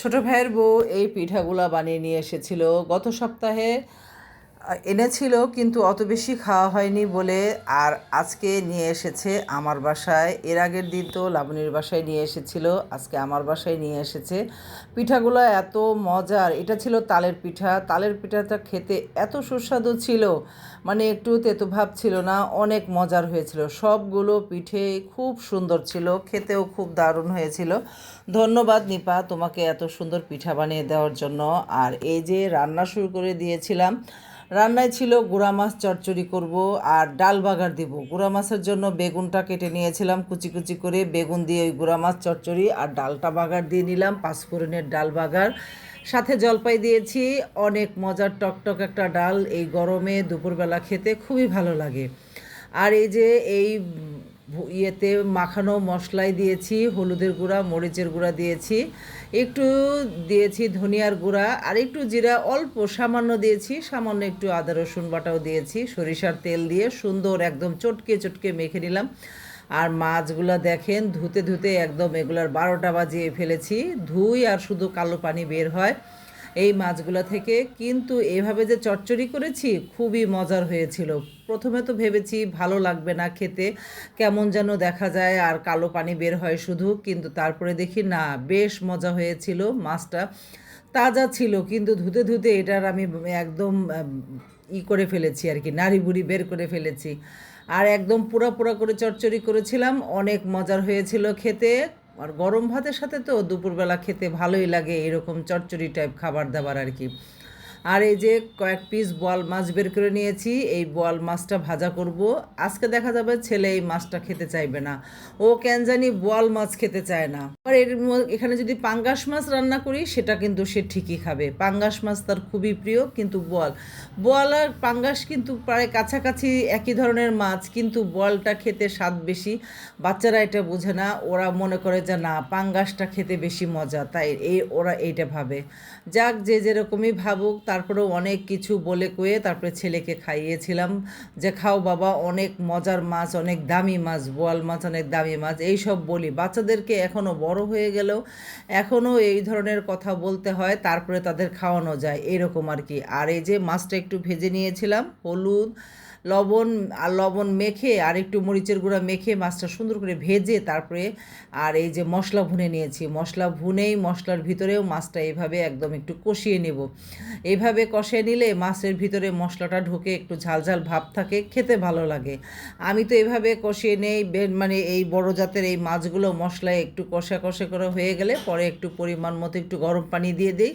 ছোট ভাইয়ের বউ এই পিঠাগুলা বানিয়ে নিয়ে এসেছিল। গত সপ্তাহে এনেছিল, কিন্তু অত বেশি খাওয়া হয়নি বলে আর আজকে নিয়ে এসেছে আমার বাসায়। এর আগের দিন তো লাবণীর বাসায় নিয়ে এসেছিল, আজকে আমার বাসায় নিয়ে এসেছে। পিঠাগুলো এত মজার, এটা ছিল তালের পিঠা। তালের পিঠাটা খেতে এত সুস্বাদু ছিল মানে একটু তেতো ভাব ছিল না, অনেক মজার হয়েছিল। সবগুলো পিঠে খুব সুন্দর ছিল, খেতেও খুব দারুণ হয়েছিল। ধন্যবাদ নিপা তোমাকে এত সুন্দর পিঠা বানিয়ে দেওয়ার জন্য। আর এই যে রান্না শুরু করে দিয়েছিলাম রান্নায় ছিল গুঁড়া মাছ চচ্চড়ি করব আর ডাল বাগার দিব। গুঁড়া মাছের জন্য বেগুনটা কেটে নিয়েছিলাম, কুচি কুচি করে বেগুন দিয়ে ওই গুঁড়া মাছ চচ্চড়ি আর ডালটা বাগার দিয়ে নিলাম, পাঁচফোড়নের ডাল বাগার। সাথে জলপাই দিয়েছি, অনেক মজার টকটক একটা ডাল, এই গরমে দুপুরবেলা খেতে খুবই ভালো লাগে। আর এই যে এই ইয়েতে মাখানো মশলাই দিয়েছি, হলুদের গুঁড়া, মরিচের গুঁড়া দিয়েছি, একটু দিয়েছি ধনিয়ার গুঁড়া, আর একটু জিরা, অল্প সামান্য দিয়েছি, সামান্য একটু আদা, রসুন বাটাও দিয়েছি, সরিষার তেল দিয়ে সুন্দর একদম চটকে চটকে মেখে নিলাম। আর মাছগুলো দেখেন, ধুতে ধুতে একদম এগুলার বারোটা বাজিয়ে ফেলেছি, ধুই আর শুধু কালো পানি বের হয়। এই মাছগুলো থেকে। কিন্তু এভাবে যে চচ্চড়ি করেছি, খুবই মজার হয়েছিল। প্রথমে তো ভেবেছি ভালো লাগবে না খেতে, কেমন যেন দেখা যায় আর কালো পানি বের হয় শুধু, কিন্তু তারপরে দেখি না, বেশ মজা হয়েছিল মাছটা। তাজা ছিল, কিন্তু ধুতে ধুতে এটার আমি একদম ই করে ফেলেছি আর কি, নাড়ি বুড়ি বের করে ফেলেছি। আর একদম পুরা পুরা করে চচ্চড়ি করেছিলাম, অনেক মজার হয়েছিল খেতে। আর গরম ভাতের সাথে তো দুপুরবেলা খেতে ভালোই লাগে, এরকম চচ্চড়ি টাইপ খাবার দাবার আর কি। আর এই যে কয়েক পিস বল মাছ বের করে নিয়েছি, এই বোয়াল মাছটা ভাজা করব। আজকে দেখা যাবে ছেলে এই মাছটা খেতে চাইবে না। ও কেন জানি বোয়াল মাছ খেতে চায় না। আর এর এখানে যদি পাঙ্গাস মাছ রান্না করি, সেটা কিন্তু সে ঠিকই খাবে। পাঙ্গাস মাছ তার খুবই প্রিয়, কিন্তু বল বল আর পাঙ্গাস কিন্তু প্রায় কাছাকাছি একই ধরনের মাছ, কিন্তু বলটা খেতে স্বাদ বেশি। বাচ্চারা এটা বোঝে না, ওরা মনে করে যে না, পাঙ্গাসটা খেতে বেশি মজা, তাই এই ওরা এইটা ভাবে। যাক, যে যেরকমই ভাবুক তারপরেও অনেক কিছু বলে কয়ে তারপরে ছেলেকে খাইয়েছিলাম যে খাও বাবা, অনেক মজার মাছ, অনেক দামি মাছ, বোয়াল মাছ, অনেক দামি মাছ এই সব বলি। বাচ্চাদেরকে এখনও বড় হয়ে গেলেও এখনও এই ধরনের কথা বলতে হয়, তারপরে তাদের খাওয়ানো যায়, এরকম আর কি। আর এই যে মাছটা একটু ভেজে নিয়েছিলাম, হলুদ লবণ আর লবণ মেখে আর একটু মরিচের গুঁড়া মেখে মাছটা সুন্দর করে ভেজে তারপরে আর এই যে মশলা ভুনে নিয়েছি। মশলা ভুনেই মশলার ভিতরেও মাছটা এইভাবে একদম একটু কষিয়ে নেব। এইভাবে কষিয়ে নিলে মাছের ভিতরে মশলাটা ঢুকে, একটু ঝালঝাল ভাব থাকে, খেতে ভালো লাগে। আমি তো এভাবে কষিয়ে নেই মানে এই বড় জাতের এই মাছগুলো মশলায় একটু কষা কষা করে হয়ে গেলে পরে একটু পরিমাণ মতো একটু গরম পানি দিয়ে দিই।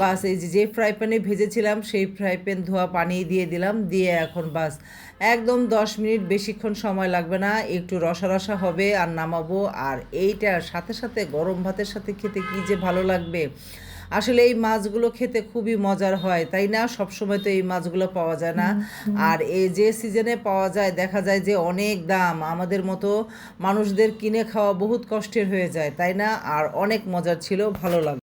বাস এই যে ফ্রাই প্যানে ভেজেছিলাম সেই ফ্রাই প্যান ধোয়া পানি দিয়ে দিলাম। দিয়ে এখন বাস একদম দশ মিনিট বেশিক্ষণ সময় লাগবে না একটু রসা রসা হবে আর নামাবো। আর এইটার সাথে সাথে গরম ভাতের সাথে খেতে কি যে ভালো লাগবে? আসলে এই মাছগুলো খেতে খুবই মজার হয় তাই না? সবসময় তো এই মাছগুলো পাওয়া যায় না। আর এই যে সিজনে পাওয়া যায় দেখা যায় যে অনেক দাম। আমাদের মতো মানুষদের কিনে খাওয়া বহুত কষ্টের হয়ে যায় তাই না? আর অনেক মজার ছিল ভালো লাগে